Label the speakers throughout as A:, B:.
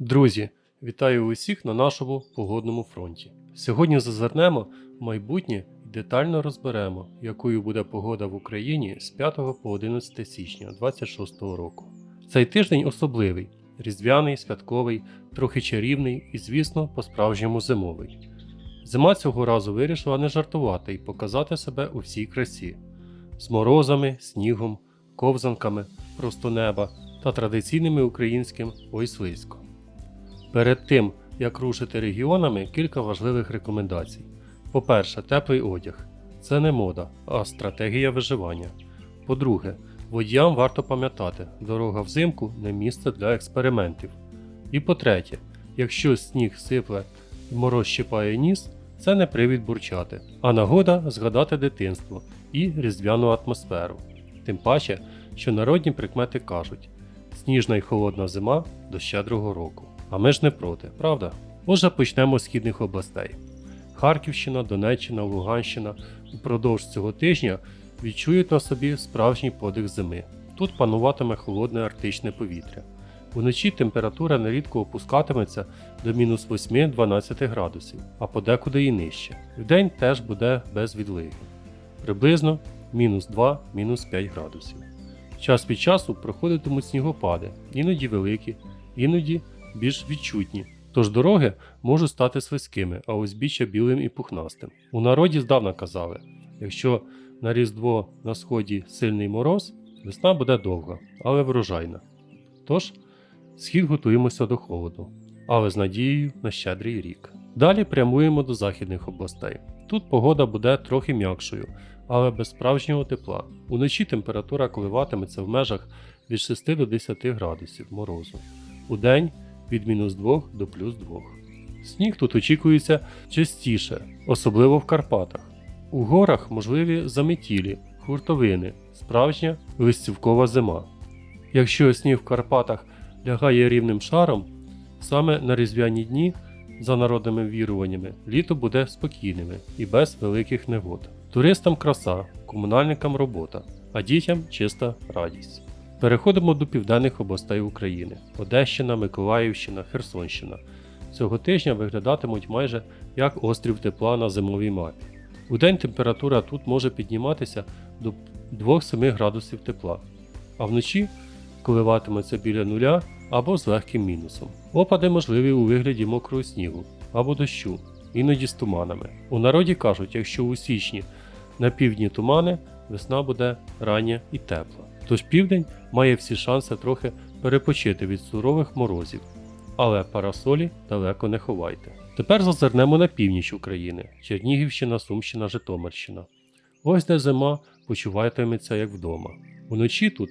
A: Друзі, вітаю усіх на нашому погодному фронті. Сьогодні зазирнемо в майбутнє і детально розберемо, якою буде погода в Україні з 5 по 11 січня 2026 року. Цей тиждень особливий, різдвяний, святковий, трохи чарівний і, звісно, по-справжньому зимовий. Зима цього разу вирішила не жартувати і показати себе у всій красі з морозами, снігом, ковзанками, просто неба та традиційними українським ой слизько. Перед тим, як рушити регіонами, кілька важливих рекомендацій. По-перше, теплий одяг. Це не мода, а стратегія виживання. По-друге, водіям варто пам'ятати, дорога взимку не місце для експериментів. І по-третє, якщо сніг сипле і мороз щипає ніс, це не привід бурчати, а нагода згадати дитинство і різдвяну атмосферу. Тим паче, що народні прикмети кажуть: сніжна й холодна зима до щедрого року. А ми ж не проти, правда? Отже, почнемо з східних областей. Харківщина, Донеччина, Луганщина упродовж цього тижня відчують на собі справжній подих зими. Тут пануватиме холодне арктичне повітря. Уночі температура нерідко опускатиметься до мінус 8-12 градусів, а подекуди і нижче. Вдень теж буде без відлиги. Приблизно мінус 2-5 градусів. Час від часу проходитимуть снігопади, іноді великі, іноді більш відчутні. Тож дороги можуть стати слизькими, а узбіччя білим і пухнастим. У народі здавна казали: якщо на Різдво на сході сильний мороз, весна буде довга, але врожайна. Тож, схід готуємося до холоду, але з надією на щедрий рік. Далі прямуємо до західних областей. Тут погода буде трохи м'якшою, але без справжнього тепла. Уночі температура коливатиметься в межах від 6 до 10 градусів морозу. Удень від мінус 2 до плюс 2. Сніг тут очікується частіше, особливо в Карпатах. У горах можливі заметілі, хуртовини, справжня листівкова зима. Якщо сніг в Карпатах лягає рівним шаром, саме на різдвяні дні, за народними віруваннями, літо буде спокійними і без великих негод. Туристам краса, комунальникам робота, а дітям чиста радість. Переходимо до південних областей України: Одещина, Миколаївщина, Херсонщина. Цього тижня виглядатимуть майже як острів тепла на зимовій мапі. Удень температура тут може підніматися до 2-7 градусів тепла, а вночі коливатиметься біля нуля або з легким мінусом. Опади можливі у вигляді мокрого снігу або дощу, іноді з туманами. У народі кажуть, якщо у січні на півдні тумани, весна буде рання і тепла. Тож південь має всі шанси трохи перепочити від сурових морозів, але парасолі далеко не ховайте. Тепер зазирнемо на північ України: Чернігівщина, Сумщина, Житомирщина. Ось де зима почуватиметься як вдома. Уночі тут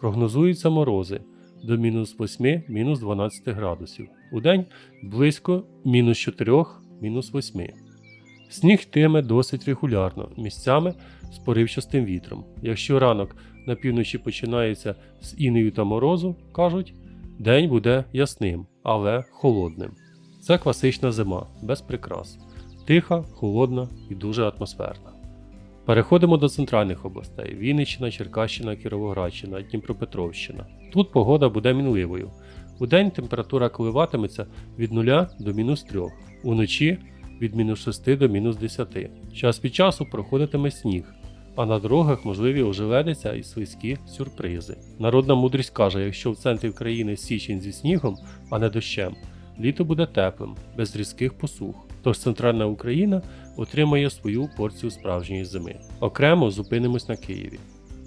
A: прогнозуються морози до мінус 8, мінус 12 градусів. Удень близько мінус 4, мінус 8. Сніг йтиме досить регулярно, місцями з поривчастим вітром. Якщо ранок на півночі починається з інею та морозу, кажуть, день буде ясним, але холодним. Це класична зима, без прикрас, тиха, холодна і дуже атмосферна. Переходимо до центральних областей: Вінниччина, Черкащина, Кіровоградщина, Дніпропетровщина. Тут погода буде мінливою. Удень температура коливатиметься від 0 до мінус 3, уночі від мінус 6 до мінус 10. Час від часу проходитиме сніг, а на дорогах можливі ожеледиця і слизькі сюрпризи. Народна мудрість каже, якщо в центрі країни січень зі снігом, а не дощем, літо буде теплим, без різких посух. Тож центральна Україна отримає свою порцію справжньої зими. Окремо зупинимось на Києві.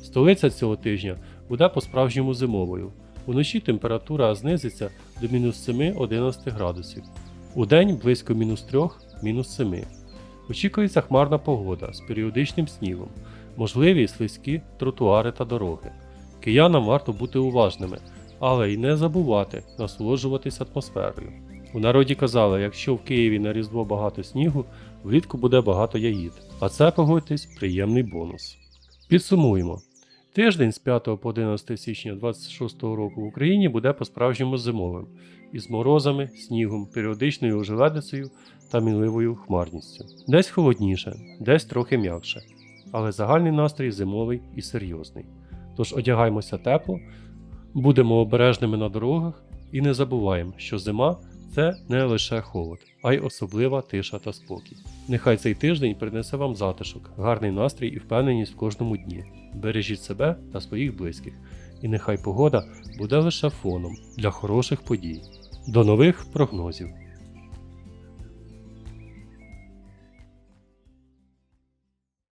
A: Столиця цього тижня буде по-справжньому зимовою. Уночі температура знизиться до мінус 7-11 градусів. Удень близько мінус 3, мінус 7. Очікується хмарна погода з періодичним снігом, можливі слизькі тротуари та дороги. Киянам варто бути уважними, але й не забувати насолоджуватись атмосферою. У народі казали, якщо в Києві на Різдво багато снігу, влітку буде багато яїд, а це погодьтесь приємний бонус. Підсумуємо. Тиждень з 5 по 11 січня 2026 року в Україні буде по-справжньому зимовим, із морозами, снігом, періодичною ожеледицею та мінливою хмарністю. Десь холодніше, десь трохи м'якше, але загальний настрій зимовий і серйозний. Тож одягаймося тепло, будемо обережними на дорогах І не забуваємо, що зима це не лише холод, а й особлива тиша та спокій. Нехай цей тиждень принесе вам затишок, гарний настрій і впевненість в кожному дні. Бережіть себе та своїх близьких, і нехай погода буде лише фоном для хороших подій. До нових прогнозів!